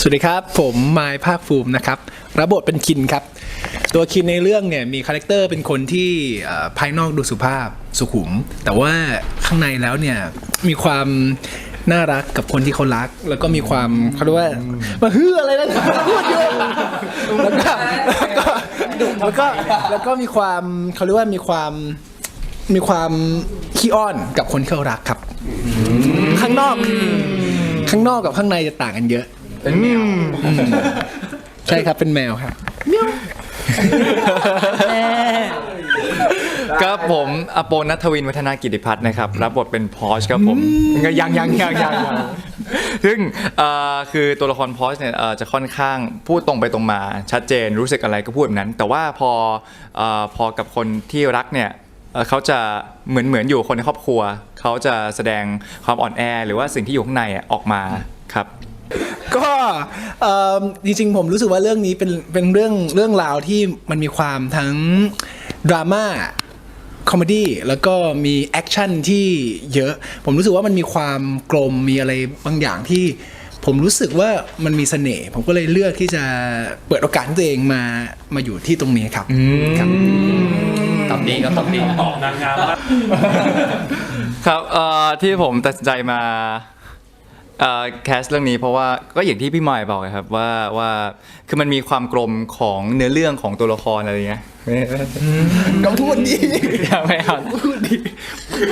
สวัสดีครับ ผมไมายภาคภูมินะครับรับบทเป็นคินครับ ตัวคินในเรื่องเนี่ยมีคาแรคเตอร์เป็นคนที่ภายนอกดูสุภาพสุขุม แต่ว่าข้างในแล้วเนี่ยมีความน่ารักกับคนที่เขารัก แล้วก็มีความเขาเรียกว่ามาฮืออะไรนะพูดเยอะแล้วก็แล้วก็แล้วก็แล้วก็มีความเขาเรียกว่ามีความมีความขี้อ้อนกับคนที่เขารักครับ ข้างนอกข้างนอกกับข้างในจะต่างกันเยอะ เป็นแมวใช่ครับเป็นแมวครับครับผมอโปนัทวินวัฒนากิติพัฒน์นะครับรับบทเป็นพอชครับผมยังยังยังยังยังซึ่งเอ่อคือตัวละครพอชเนี่ยเอ่อจะค่อนข้างพูดตรงไปตรงมาชัดเจนรู้สึกอะไรก็พูดแบบนั้น แต่ว่าพอเอ่อพอกับคนที่รักเนี่ยเอ่อเขาจะเหมือนเหมือนอยู่คนในครอบครัว เขาจะแสดงความอ่อนแอ หรือว่าสิ่งที่อยู่ข้างในอะออกมาครับ ก็เอิ่มจริงๆผมรู้สึกว่าเรื่องนี้เป็นเป็นเรื่องเรื่องราวที่มันมีความทั้งดราม่าคอมเมดี้แล้วก็มีแอคชั่นที่เยอะ ผมรู้สึกว่ามันมีความกลมมีอะไรบางอย่างที่ผมรู้สึกว่ามันมีเสน่ห์ผมก็เลยเลือกที่จะเปิดโอกาสให้ตัวเองมามาอยู่ที่ตรงนี้ครับครับตอบดีก็ตอบดีตอบนางงามครับครับเอ่อที่ผมตัดสินใจมาเอ่อ แคสเรื่องนี้เพราะว่าก็อย่างที่พี่หมายบอกครับว่าว่าคือมันมีความกลมของเนื้อเรื่องของตัวละครอะไรอย่างเงี้ยก็พูดดีอยากไม่เอาพูดดี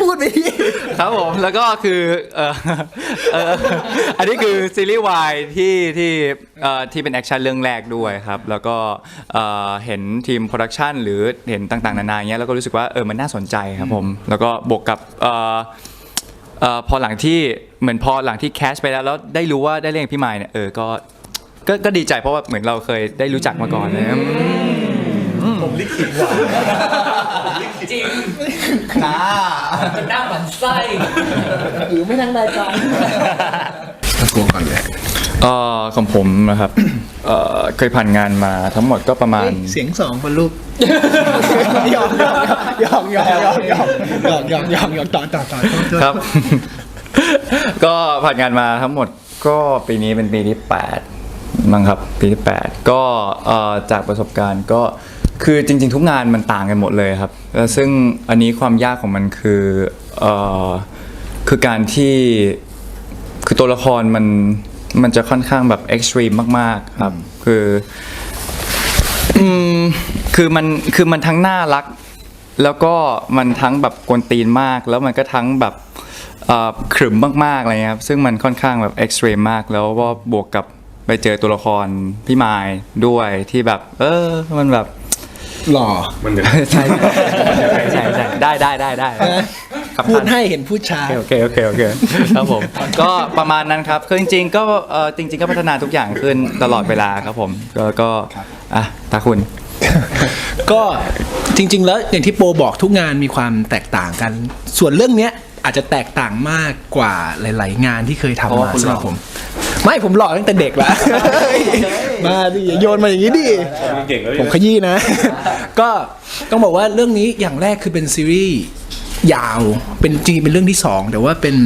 พูดไปดีครับผมแล้วก็คือเอ่อเอ่ออันนี้คือซีรีส์วายที่ที่เอ่อที่เป็นแอคชั่นเรื่องแรกด้วยครับ แล้วก็เอ่อเห็นทีมโปรดักชันหรือเห็นต่างๆ นานาอย่างเงี้ยแล้วก็รู้สึกว่าเออมันน่าสนใจครับผม แล้วก็บวกกับ เอ่อเอ่อพอหลังที่เหมือนพอหลังที่แคชไปแล้วแล้วได้รู้ว่าได้เล่นกับพี่ไมายเนี่ยเออก็ก็ก็ดีใจเพราะว่าเหมือนเราเคยได้รู้จักมาก่อนเลยอืมผมลิขิตหวานจริงเป็นหน้าหมันไส้หรือไม่ทั้งรายการตะโกนก่อนเลย เอ่อของผมนะครับ เอ่อเคยผ่านงานมาทั้งหมดก็ประมาณ เสียงสองคนลูกหยอกหยอกหยอกหยอกหยอกหยอกหยอกหยอกหยอกหยอกต่อต่อต่อครับ ก็ผ่านงานมาทั้งหมดก็ปีนี้เป็นปีที่8มั้งครับปีที่8ก็เอ่อจากประสบการณ์ก็คือจริง ๆ ทุกงานมันต่างกันหมดเลยครับแล้วซึ่งอันนี้ความยากของมันคือเอ่อคือการที่คือตัวละครมัน มันจะค่อนข้างแบบเอ็กซ์ตรีมมากๆครับ คืออืมคือมันคือมันทั้งน่ารัก แล้วก็มันทั้งแบบกวนตีนมาก แล้วมันก็ทั้งแบบเอ่อขรึมมากๆอะไรเงี้ยครับ ซึ่งมันค่อนข้างแบบเอ็กซ์ตรีมมาก แล้วก็บวกกับไปเจอตัวละครพี่ไมายด้วยที่แบบ เออ มันแบบหล่อมันเนี่ยใช่ใช่ใช่ใช่ได้ได้ได้ได้ครับ พูดท่านให้เห็นพูดช้าโอเคโอเคโอเคโอเคครับผมก็ประมาณนั้นครับคือจริง ๆ ก็เออจริง ๆ ก็พัฒนาทุกอย่างขึ้นตลอดเวลาครับผมก็ก็อะตาคุณก็จริง ๆ แล้วอย่างที่โปบอกทุกงานมีความแตกต่างกัน ส่วนเรื่องเนี้ยอาจจะแตกต่างมากกว่าหลาย ๆ งานที่เคยเพราะทำว่ามาคุณสำหรับหล่อผม ไม่ผมหล่อตั้งแต่เด็กละมาดิอย่าโยนมาอย่างนี้ดิเก่งแล้วผมขยี้นะ ก็ต้องบอกว่าเรื่องนี้อย่างแรกคือเป็นซีรีส์ ยาว เป็นจริงๆเป็นเรื่องที่สองแต่ว่าเป็น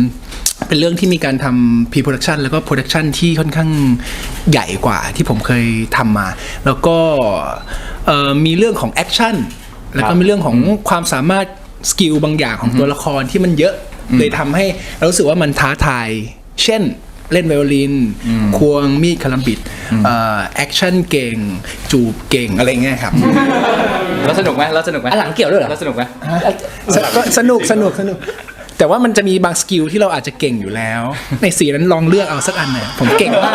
เป็นเรื่องที่มีการทำ pre production แล้วก็ production ที่ค่อนข้างใหญ่กว่าที่ผมเคยทำมา แล้วก็เอ่อมีเรื่องของแอคชั่นแล้วก็มีเรื่องของความสามารถสกิลบางอย่างของตัวละครที่มันเยอะเลยทำให้เรารู้สึกว่ามันท้าทาย เช่น เล่นไวโอลิน ควงมีดคาลัมบิดแอคชั่นเก่ง จูบเก่งอะไรเงี้ยครับ แล้วสนุกไหมแล้วสนุกไหมอันหลังเกี่ยวด้วยเหรอแล้วสนุกไหมสก็สนุกสนุกสนุกแต่ว่ามันจะมีบางสกิลที่เราอาจจะเก่งอยู่แล้ว ในสีนั้นลองเลือกเอาสักอันหน่อยผมเก่งมาก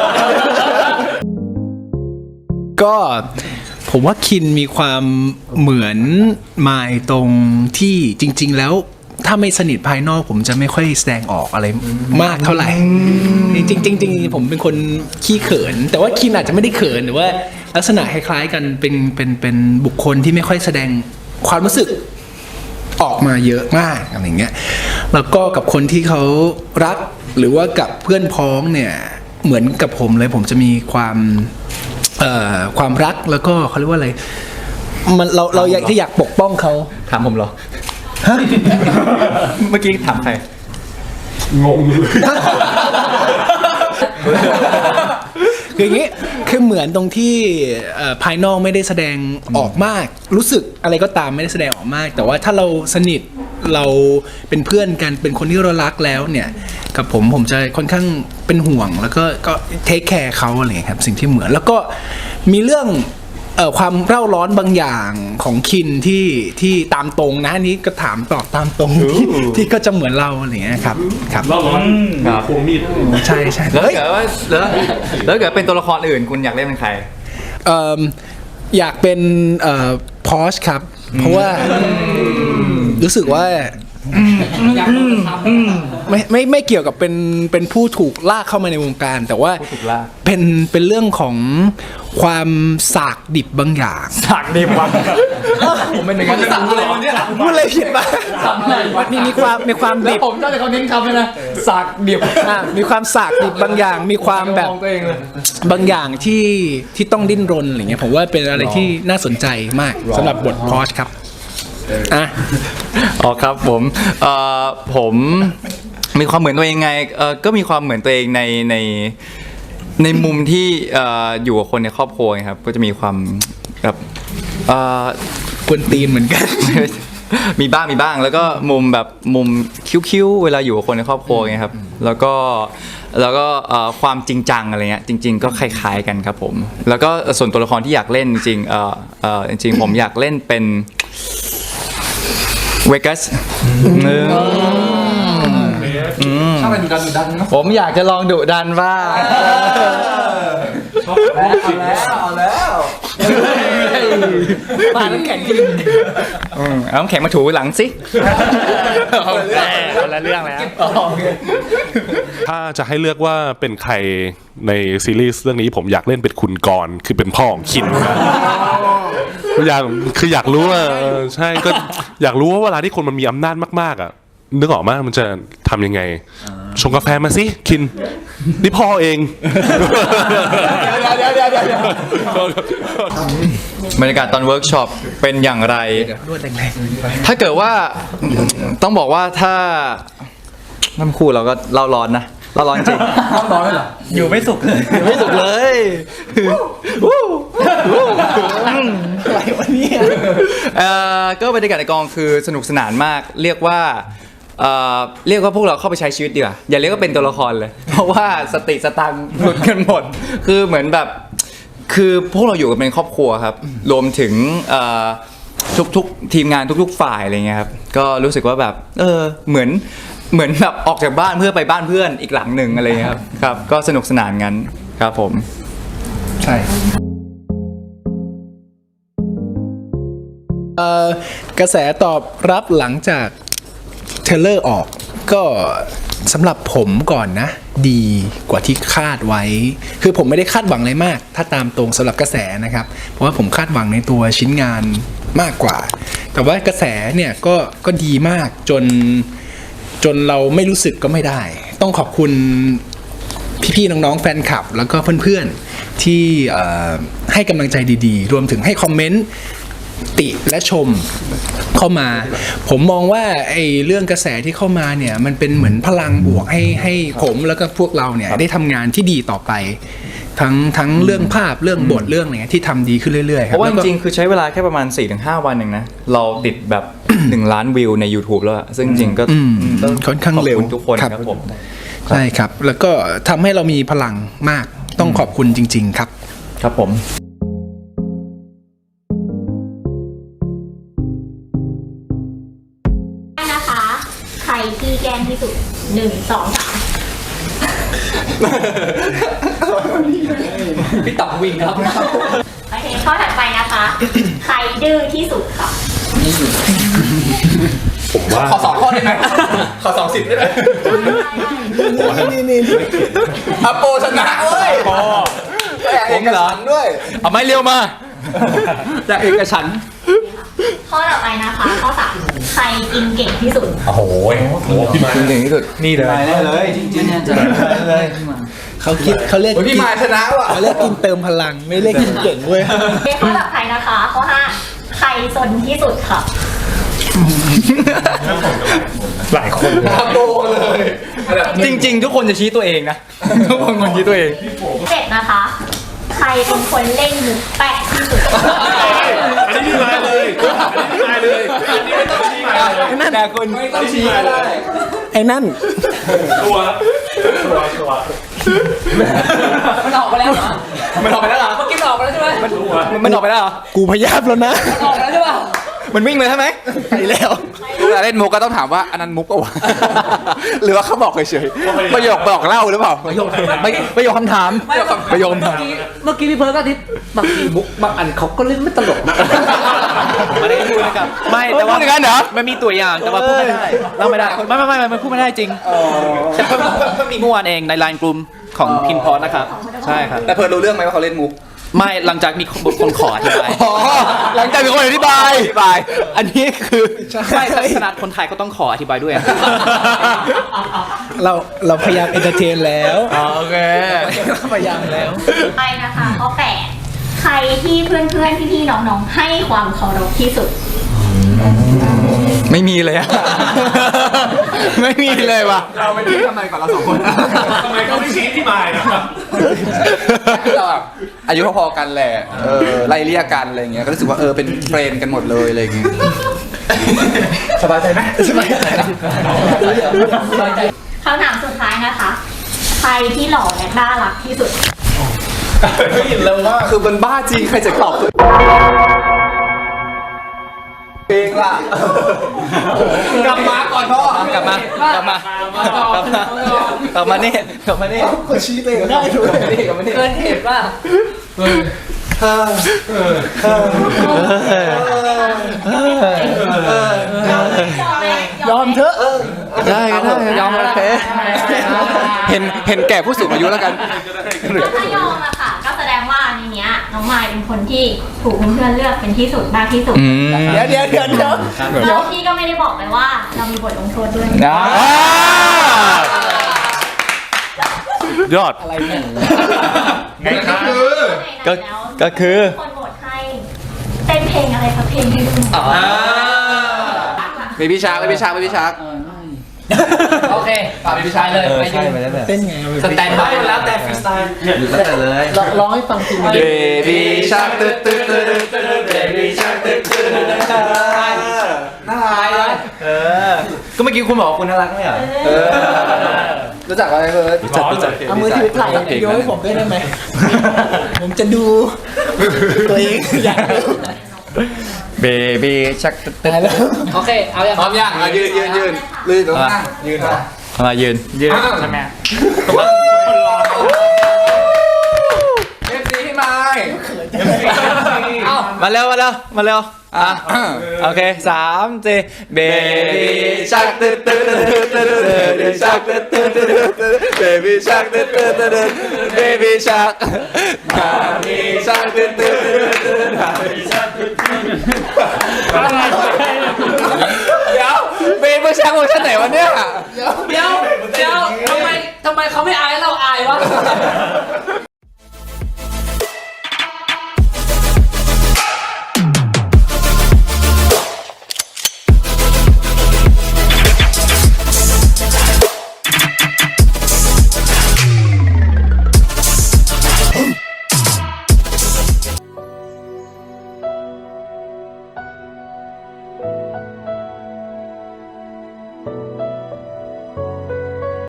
ก็ผมว่าคินมีความเหมือนไมายตรงที่จริง ๆ แล้ว ถ้าไม่สนิทภายนอกผมจะไม่ค่อยแสดงออกอะไรมากเท่าไหร่ จริงๆจริงๆผมเป็นคนขี้เขิน แต่ว่าคินอาจจะไม่ได้เขินแต่ว่าลักษณะคล้ายๆกันเป็นเป็นเป็นบุคคลที่ไม่ค่อยแสดงความรู้สึกออกมาเยอะมากอะไรเงี้ยแล้วก็กับคนที่เขารักหรือว่ากับเพื่อนพ้องเนี่ยเหมือนกับผมเลยผมจะมีความเอ่อความรักแล้วก็เขาเรียกว่าอะไรมันเราเราอยากที่อยากปกป้องเขาถามผมเหรอ เมื่อกี้ถามใคร งงอยู่คืออย่างนี้คือเหมือนตรงที่เอ่อภายนอกไม่ได้แสดงออกมาก รู้สึกอะไรก็ตามไม่ได้แสดงออกมาก แต่ว่าถ้าเราสนิทเราเป็นเพื่อนกันเป็นคนที่เรารักแล้วเนี่ยกับผมผมจะค่อนข้างเป็นห่วงแล้วก็ก็เทคแคร์เขาอะไรอย่างเงี้ยครับสิ่งที่เหมือนแล้วก็มีเรื่อง เอ่อความเร่าร้อนบางอย่างของคินที่ที่ตามตรงนะอันนี้ก็ถามตอบตามตรงที่ที่ก็จะเหมือนเราอะไรอย่างเงี้ยครับครับเล่าร้อนครับ ควงมีดใช่ใช่แล้วเฮ้ยเกิดว่าแล้วแล้วเกิดเป็นตัวละครอื่นคุณอยากเล่นเป็นใคร เอิ่มอยากเป็นเอ่อพอชครับ เพราะว่ารู้สึกว่า อยาก รู้ทำไม่ไม่ไม่เกี่ยวกับเป็นเป็นผู้ถูกลากเข้ามาในวงการ แต่ว่าผู้ถูกลาก เป็นเป็นเรื่องของความสากดิบบางอย่างสักดีวังผมเป็นอย่างนั้นสั่งอะไรวะเนี่ยพูดอะไรผิดปะสั่งอะไรวะมีมีความมีความแล้ดิวบผมเจ้าแต่เขาเน้นคำเลยนะสักเดียบอะมีความสากดิบบางอย่าง มีความแบบมองตัวเองเลย บางอย่างที่ที่ต้องดิ้นรนอะไรเงี้ยผมว่าเป็นอะไรที่น่าสนใจมากสำหรับบทพอชครับ อะอ๋อครับผมเอ่อผมมีความเหมือนตัวเองไงเอ่อก็มีความเหมือนตัวเองในในในมุมที่เอ่ออยู่กับคนในครอบครัวไงครับ ก็จะมีความแบบเอ่อ กวนตีนเหมือนกัน มีบ้างมีบ้างแล้วก็มุมแบบมุมคิ้วๆเวลาอยู่กับคนในครอบครัวไงครับ แล้วก็แล้วก็เอ่อความจริงจังอะไรเงี้ยจริง ๆ ก็คล้ายๆกันครับผม แล้วก็ส่วนตัวละครที่อยากเล่นจริงๆเอ่อเอ่อจริงๆผมอยากเล่นเป็น เวกัสชอบเป็นดุดันดุดันเนาะผมอยากจะลองดุดันบ้างเอาแล้วปาน้ำแข็งกินอืมเอาน้ำแข็งมาถูหลังสิคนละเรื่องแล้ว ถ้าจะให้เลือกว่าเป็นใครในซีรีส์เรื่องนี้ผมอยากเล่นเป็นคุณกรณ์คือเป็นพ่อของคินนะ อยากคืออยากรู้ว่าเออใช่ก็อยากรู้ว่าเวลาที่คนมันมีอำนาจมากๆอะนึกออกมามันจะทำยังไง ชงกาแฟมาสิคิน นี่พ่อเองบรรยากาศตอนเวิร์กช็อปเป็นอย่างไรรวดแรงถ้าเกิดว่าต้องบอกว่าถ้าน้ำคู่เราก็เล่าร้อนนะ เล่าร้อนจริงต้องร้อนเลยเหรอ อยู่ไม่สุกเลยไม่สุกเลยอะไรวะเนี่ยเอ่อก็บรรยากาศในกองคือสนุกสนานมาก เรียกว่าเอ่อเรียกว่าพวกเราเข้าไปใช้ชีวิตดีกว่าอย่าเรียกว่าเป็นตัวละครเลย เพราะว่าสติสตังค์หลุดกันหมด คือเหมือนแบบ คือพวกเราอยู่กันเป็นครอบครัวครับ รวมถึงเอ่อทุกๆทีมงานทุกๆฝ่ายอะไรเงี้ยครับ ก็รู้สึกว่าแบบ เออ เหมือน เหมือนแบบออกจากบ้านเพื่อไปบ้านเพื่อนอีกหลังหนึ่งอะไรเงี้ยครับครับ ก็สนุกสนานงั้นครับผม ใช่ เอ่อกระแสตอบรับหลังจากเทรลเลอร์ออก ก็สำหรับผมก่อนนะ ดีกว่าที่คาดไว้ คือผมไม่ได้คาดหวังอะไรมาก ถ้าตามตรงสำหรับกระแสนะครับ เพราะว่าผมคาดหวังในตัวชิ้นงานมากกว่า แต่ว่ากระแสเนี่ยก็ก็ดีมากจน จนเราไม่รู้สึกก็ไม่ได้ ต้องขอบคุณพี่ๆน้องๆแฟนคลับ แล้วก็เพื่อนๆที่ให้กำลังใจดีๆ รวมถึงให้คอมเมนต์ติและชมเข้ามา ผมมองว่าไอ้เรื่องกระแสที่เข้ามาเนี่ยมันเป็นเหมือนพลังบวกให้ให้ผมแล้วก็พวกเราเนี่ยได้ทำงานที่ดีต่อไป ทั้งทั้งเรื่องภาพเรื่องบทเรื่องอะไรเงี้ยที่ทำดีขึ้นเรื่อยๆคเพรับราะว่าจแล้วก็ริงๆคือใช้เวลาแค่ประมาณ 4-5 วันเองนะ เราติดแบบ 1 ล้านวิวใน YouTube แล้วอะซึ่งจริงๆก็อืมต้องค่อนข้างเร็วขอบคุณทุกคนครับครับผมใช่ครับ แล้วก็ทำให้เรามีพลังมากต้องขอบคุณจริง ๆ ครับ ครับผมนะคะ ใครที่แกล้งที่สุดหนึ่งสองสาม พี่ตับวิ่งครับ โอเคข้อถัดไปนะคะ ใครดื้อที่สุดค่ะผมว่าขอสองข้อได้ไหมขอสองสิบได้ไหมอโปชนะเว้ยแต่เอกฉันท์ด้วย เอาไม้เรียวมา จากเอกฉันท์ ข้อต่อไปนะคะข้อสามใครกินเก่งที่สุด โอ้โหพี่มาจริงๆที่สุดนี่เลย ได้เลยจริงๆเนี่ยจะเลย เขาคิดเขาเรียกโอ้ยพี่มายชนะว่ะ เขาเรียกกินเติมพลังไม่เรียกกินเก่งเว้ยโอเคข้อต่อไปนะคะข้อห้าใครซนที่สุดค่ะ หลายคนอโปเลย จริง ๆ ทุกคนจะชี้ตัวเองนะ ทุกคนมันชี้ตัวเอง เจ็ดนะคะ รเป็นคนเล่นมุกแปะที่สุด อันนี้ที่มาเลยอันนี้ที่มาเลยอันนี้ไม่ต้องที่มาเลยนั่นแต่คุณไม่ต้องชี้ก็ได้ไอ้นั่น ตัวตัวตัวมันออกมาแล้วเหรอ มันออกไปแล้วเหรอ เมื่อกี้มันออกมาแล้วใช่ไหมมันมันออกไปแล้วเหรอ กูพยายามแล้วนะออกมาแล้วใช่ป่ะ มันวิ่งเลยใช่ไหมไปแล้วเวลาเล่นมุกก็ต้องถามว่าอันนั้นมุกปะวะหรือว่าเขาบอกเฉยๆประโยคบอกเล่าหรือเปล่าประโยคประโยคคำถามไม่ประโยคเมื่อกี้เมื่อกี้พี่เพิร์ดก็ทิศบางทีมุกบางอันเขาก็เล่นไม่ตลกนะไม่ได้พูดนะครับไม่แต่ว่ามันมีตัวอย่างแต่ว่าพูดไม่ได้เล่าไม่ได้ไม่ไม่ไม่ไม่มันพูดไม่ได้จริงแต่เพิ่งเพิ่งเพิ่งมีเมื่อวานเองในไลน์กลุ่มของพินพอสนะครับใช่ครับแต่เพิร์ดรู้เรื่องไหมว่าเขาเล่นมุก ไม่หลังจากมีคนคนขออธิบายอ๋อหลังจากมีคนอธิบายอธิบาย อันนี้คือไม่ขนาดคนไทยก็ต้องขออธิบายด้วยเราเราพยายามเอนเตอร์เทนแล้วโอเคพยายามแล้วไปนะคะข้อแปดใครที่เพื่อนๆพี่ๆน้องๆให้ความเคารพที่สุด ไม่มีเลยอะ ไม่มีเลยว่ะ เราไปที่ทำไมก่อนเราสองคนทำไมต้องไม่ชี้ที่มานะครับเราแบบอายุพอๆกันแหละเออไล่เรียกกันอะไรเงี้ยก็รู้สึกว่าเออเป็นเฟรนด์กันหมดเลยอะไรเงี้ยสบายใจไหมสบายใจคำถามสุดท้ายนะคะ ใครที่หล่อและน่ารักที่สุดคือมันบ้าจริงใครจะตอบตัว เพลงล่ะกลับมาก่อนพ่อกลับมากลับมากลับมากลับมานี่กลับมานี่คนชี้ตัวเองได้ถูกเกินเหตุว่ายอมเถอะได้ก็ได้ยอมโอเคเห็นเห็นแก่ผู้สูงอายุแล้วกันแล้วถ้ายอมอะ เนี้ยน้องมายเป็นคนที่ถูกเพื่อนๆเลือกเป็นที่สุดมากที่สุดเดี๋ยวเดี๋ยวเดี๋ยวเดี๋ยวแล้วพี่ก็ไม่ได้บอกเลยว่า เรามีบทลงโทษด้วยนะยอดในนั้นแล้วก็คือ คนโหวตให้เต้นเพลงอะไรสักเพลงให้ดูหน่อยเบบี้ชาร์กเบบี้ชาร์กเบบี้ชาร์ก โอเคฝากเป็นผู้ชายเลยไปยืนเต้นไงสแตนบายแล้วแต่ฟรีสไตล์ร้องให้ฟังจริงเบบี้ชาร์กตึ๊ดตึ๊ดตึ๊ดตึ๊ดเบบี้ชาร์กตึ๊ดตึ๊ดตึ๊ดตึ๊ดน่ารักก็เมื่อกี้คุณบอกว่าคุณน่ารักไหมอะเออรู้จักอะไรเพิร์ดรู้จักรู้จักเอามือถือถ่ายโยนให้ผมด้วยได้ไหมผมจะดู ตัวเองอยากดู เบบี้ชักตึ๊ดตึ๊ดตายแล้ว โอเค เอาอย่างพร้อมยังอะยืนยืนยืนลืนตรงนั่งยืนมามายืนยืนใช่ไหมเอฟซีพี่ไม้เอ้า มาเร็วมาเร็วมาเร็วอะโอเคสามสี่เบเบบี้บี้ชักตึ๊ดตึ๊ดตึ๊ดตึ๊ดตึ๊ดเบบี้ชักตึ๊ดตึ๊ดตึ๊ดตึ๊ดเบบี้ชักตึ๊ดตึ๊ดตึ๊ดเบบี้ชักมามีชักตึ๊ดตึ๊ดตึ๊ดมามีชักตึ๊ด เดี๋ยวเบบี้ชักเวอร์ชันไหนวะเนี่ย เดี๋ยวเดี๋ยวทำไมทำไมเขาไม่อายเราอายวะ